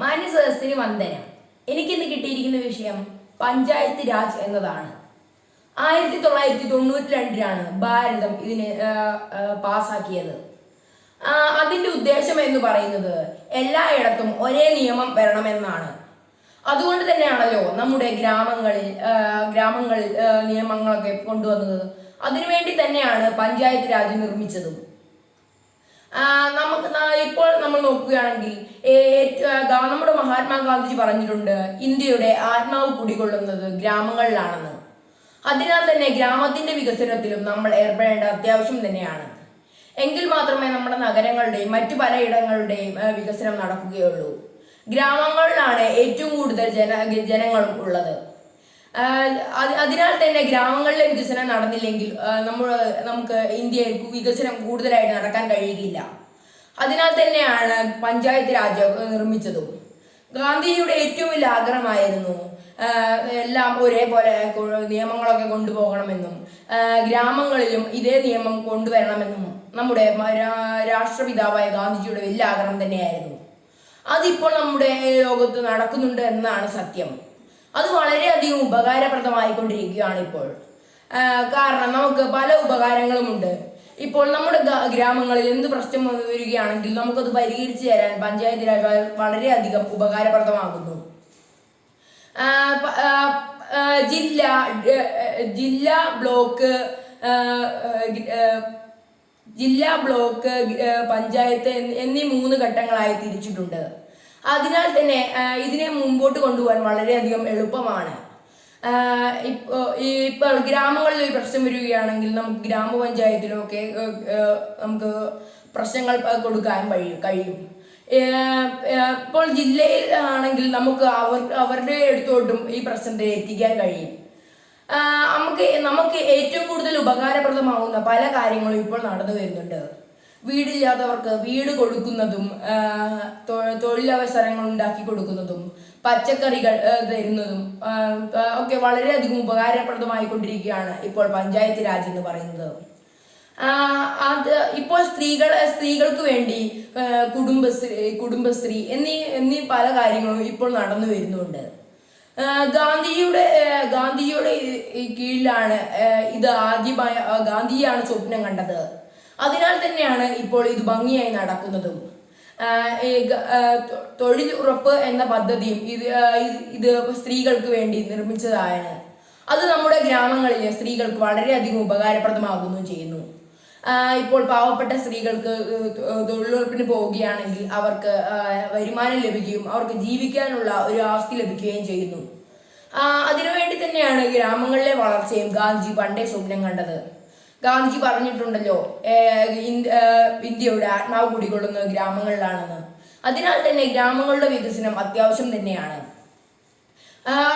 മാന്യ സദസ്സിന് വന്ദനം. എനിക്കിന്ന് കിട്ടിയിരിക്കുന്ന വിഷയം പഞ്ചായത്ത് രാജ് എന്നതാണ്. ആയിരത്തി തൊള്ളായിരത്തി തൊണ്ണൂറ്റി രണ്ടിലാണ് ഭാരതം ഇതിനെ പാസാക്കിയത് അതിന്റെ ഉദ്ദേശം എന്ന് പറയുന്നത് എല്ലായിടത്തും ഒരേ നിയമം വരണമെന്നാണ്. അതുകൊണ്ട് തന്നെയാണല്ലോ നമ്മുടെ ഗ്രാമങ്ങളിൽ ഗ്രാമങ്ങളിൽ നിയമങ്ങളൊക്കെ കൊണ്ടുവന്നത്. അതിനുവേണ്ടി തന്നെയാണ് പഞ്ചായത്ത് രാജ് നിർമ്മിച്ചതും. നമുക്ക് ഇപ്പോൾ നമ്മൾ നോക്കുകയാണെങ്കിൽ നമ്മുടെ മഹാത്മാഗാന്ധിജി പറഞ്ഞിട്ടുണ്ട് ഇന്ത്യയുടെ ആത്മാവ് കുടികൊള്ളുന്നത് ഗ്രാമങ്ങളിലാണെന്ന്. അതിനാൽ തന്നെ ഗ്രാമത്തിന്റെ വികസനത്തിലും നമ്മൾ ഏർപ്പെടേണ്ട അത്യാവശ്യം തന്നെയാണ്. എങ്കിൽ മാത്രമേ നമ്മുടെ നഗരങ്ങളുടെയും മറ്റു പലയിടങ്ങളുടെയും വികസനം നടക്കുകയുള്ളൂ. ഗ്രാമങ്ങളിലാണ് ഏറ്റവും കൂടുതൽ ജന ജനങ്ങളും ഉള്ളത്. അതിനാൽ തന്നെ ഗ്രാമങ്ങളിലെ വികസനം നടന്നില്ലെങ്കിൽ നമ്മൾ നമുക്ക് ഇന്ത്യയിൽ വികസനം കൂടുതലായിട്ട് നടക്കാൻ കഴിയുകയില്ല. അതിനാൽ തന്നെയാണ് പഞ്ചായത്ത് രാജ് നിർമ്മിച്ചതും. ഗാന്ധിജിയുടെ ഏറ്റവും വലിയ ആഗ്രഹമായിരുന്നു എല്ലാം ഒരേപോലെ നിയമങ്ങളൊക്കെ കൊണ്ടുപോകണമെന്നും ഗ്രാമങ്ങളിലും ഇതേ നിയമം കൊണ്ടുവരണമെന്നും നമ്മുടെ രാഷ്ട്രപിതാവായ ഗാന്ധിജിയുടെ വലിയ ആഗ്രഹം തന്നെയായിരുന്നു. അതിപ്പോൾ നമ്മുടെ ലോകത്ത് നടക്കുന്നുണ്ട് എന്നാണ് സത്യം. അത് വളരെയധികം ഉപകാരപ്രദമായിക്കൊണ്ടിരിക്കുകയാണ് ഇപ്പോൾ കാരണം നമുക്ക് പല ഉപകാരങ്ങളുമുണ്ട്. ഇപ്പോൾ നമ്മുടെ ഗ്രാമങ്ങളിൽ എന്ത് പ്രശ്നം വരികയാണെങ്കിൽ നമുക്കത് പരിഹരിച്ചു തരാൻ പഞ്ചായത്ത് രാജ് വളരെയധികം ഉപകാരപ്രദമാകുന്നു. ജില്ല ജില്ലാ ബ്ലോക്ക് ജില്ല ബ്ലോക്ക് പഞ്ചായത്ത് എന്നീ മൂന്ന് ഘട്ടങ്ങളായി തിരിച്ചിട്ടുണ്ട്. അതിനാൽ തന്നെ ഇതിനെ മുമ്പോട്ട് കൊണ്ടുപോകാൻ വളരെയധികം എളുപ്പമാണ്. ഇപ്പോൾ ഗ്രാമങ്ങളിൽ ഒരു പ്രശ്നം വരികയാണെങ്കിൽ നമുക്ക് ഗ്രാമപഞ്ചായത്തിലൊക്കെ നമുക്ക് പ്രശ്നങ്ങൾ കൊടുക്കാൻ കഴിയും കഴിയും. ഇപ്പോൾ ജില്ലയിൽ ആണെങ്കിൽ നമുക്ക് അവർ അവരുടെ അടുത്തോട്ടും ഈ പ്രശ്നത്തെ എത്തിക്കാൻ കഴിയും. നമുക്ക് നമുക്ക് ഏറ്റവും കൂടുതൽ ഉപകാരപ്രദമാവുന്ന പല കാര്യങ്ങളും ഇപ്പോൾ നടന്നു വരുന്നുണ്ട്. വീടില്ലാത്തവർക്ക് വീട് കൊടുക്കുന്നതും തൊഴിലവസരങ്ങൾ ഉണ്ടാക്കി കൊടുക്കുന്നതും പച്ചക്കറികൾ തരുന്നതും ഒക്കെ വളരെയധികം ഉപകാരപ്രദമായി കൊണ്ടിരിക്കുകയാണ് ഇപ്പോൾ പഞ്ചായത്ത് രാജ് എന്ന് പറയുന്നത്. അത് ഇപ്പോൾ സ്ത്രീകൾ സ്ത്രീകൾക്ക് വേണ്ടി കുടുംബശ്രീ കുടുംബശ്രീ എന്നീ എന്നീ പല കാര്യങ്ങളും ഇപ്പോൾ നടന്നു വരുന്നുണ്ട്. ഗാന്ധിയുടെ ഗാന്ധിജിയുടെ കീഴിലാണ് ഇത് ആദ്യമായ ഗാന്ധിജിയാണ് സ്വപ്നം കണ്ടത്. അതിനാൽ തന്നെയാണ് ഇപ്പോൾ ഇത് ഭംഗിയായി നടക്കുന്നതും. തൊഴിൽ ഉറപ്പ് എന്ന പദ്ധതിയും ഇത് ഇത് സ്ത്രീകൾക്ക് വേണ്ടി നിർമ്മിച്ചതാണ്. അത് നമ്മുടെ ഗ്രാമങ്ങളിലെ സ്ത്രീകൾക്ക് വളരെയധികം ഉപകാരപ്രദമാകുന്നു ചെയ്യുന്നു. ഇപ്പോൾ പാവപ്പെട്ട സ്ത്രീകൾക്ക് തൊഴിലുറപ്പിന് പോവുകയാണെങ്കിൽ അവർക്ക് വരുമാനം ലഭിക്കുകയും അവർക്ക് ജീവിക്കാനുള്ള ഒരു ആസ്തി ലഭിക്കുകയും ചെയ്യുന്നു. അതിനുവേണ്ടി തന്നെയാണ് ഗ്രാമങ്ങളിലെ വളർച്ചയും ഗാന്ധി പണ്ടേ സ്വപ്നം കണ്ടത്. ഗാന്ധിജി പറഞ്ഞിട്ടുണ്ടല്ലോ ഇന്ത്യയുടെ ആത്മാവ് കുടികൊള്ളുന്നത് ഗ്രാമങ്ങളിലാണെന്ന്. അതിനാൽ തന്നെ ഗ്രാമങ്ങളുടെ വികസനം അത്യാവശ്യം തന്നെയാണ്.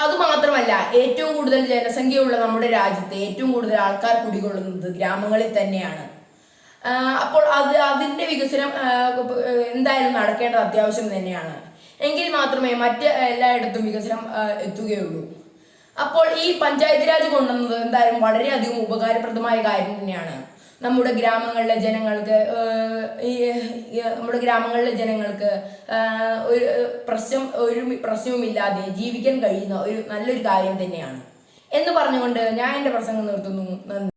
അതുമാത്രമല്ല ഏറ്റവും കൂടുതൽ ജനസംഖ്യയുള്ള നമ്മുടെ രാജ്യത്ത് ഏറ്റവും കൂടുതൽ ആൾക്കാർ കുടികൊള്ളുന്നത് ഗ്രാമങ്ങളിൽ തന്നെയാണ്. അപ്പോൾ അത് അതിന്റെ വികസനം എന്തായാലും നടക്കേണ്ടത് അത്യാവശ്യം തന്നെയാണ്. എങ്കിൽ മാത്രമേ മറ്റ് എല്ലായിടത്തും വികസനം എത്തുകയുള്ളൂ. അപ്പോൾ ഈ പഞ്ചായത്ത് രാജ് കൊണ്ടുവന്നത് എന്തായാലും വളരെയധികം ഉപകാരപ്രദമായ കാര്യം തന്നെയാണ്. നമ്മുടെ ഗ്രാമങ്ങളിലെ ജനങ്ങൾക്ക് ഈ നമ്മുടെ ഗ്രാമങ്ങളിലെ ജനങ്ങൾക്ക് ഒരു പ്രശ്നം ഒരു പ്രശ്നവുമില്ലാതെ ജീവിക്കാൻ കഴിയുന്ന ഒരു നല്ലൊരു കാര്യം തന്നെയാണ്. എന്ന് പറഞ്ഞുകൊണ്ട് ഞാൻ എന്റെ പ്രസംഗം നിർത്തുന്നു. നന്ദി.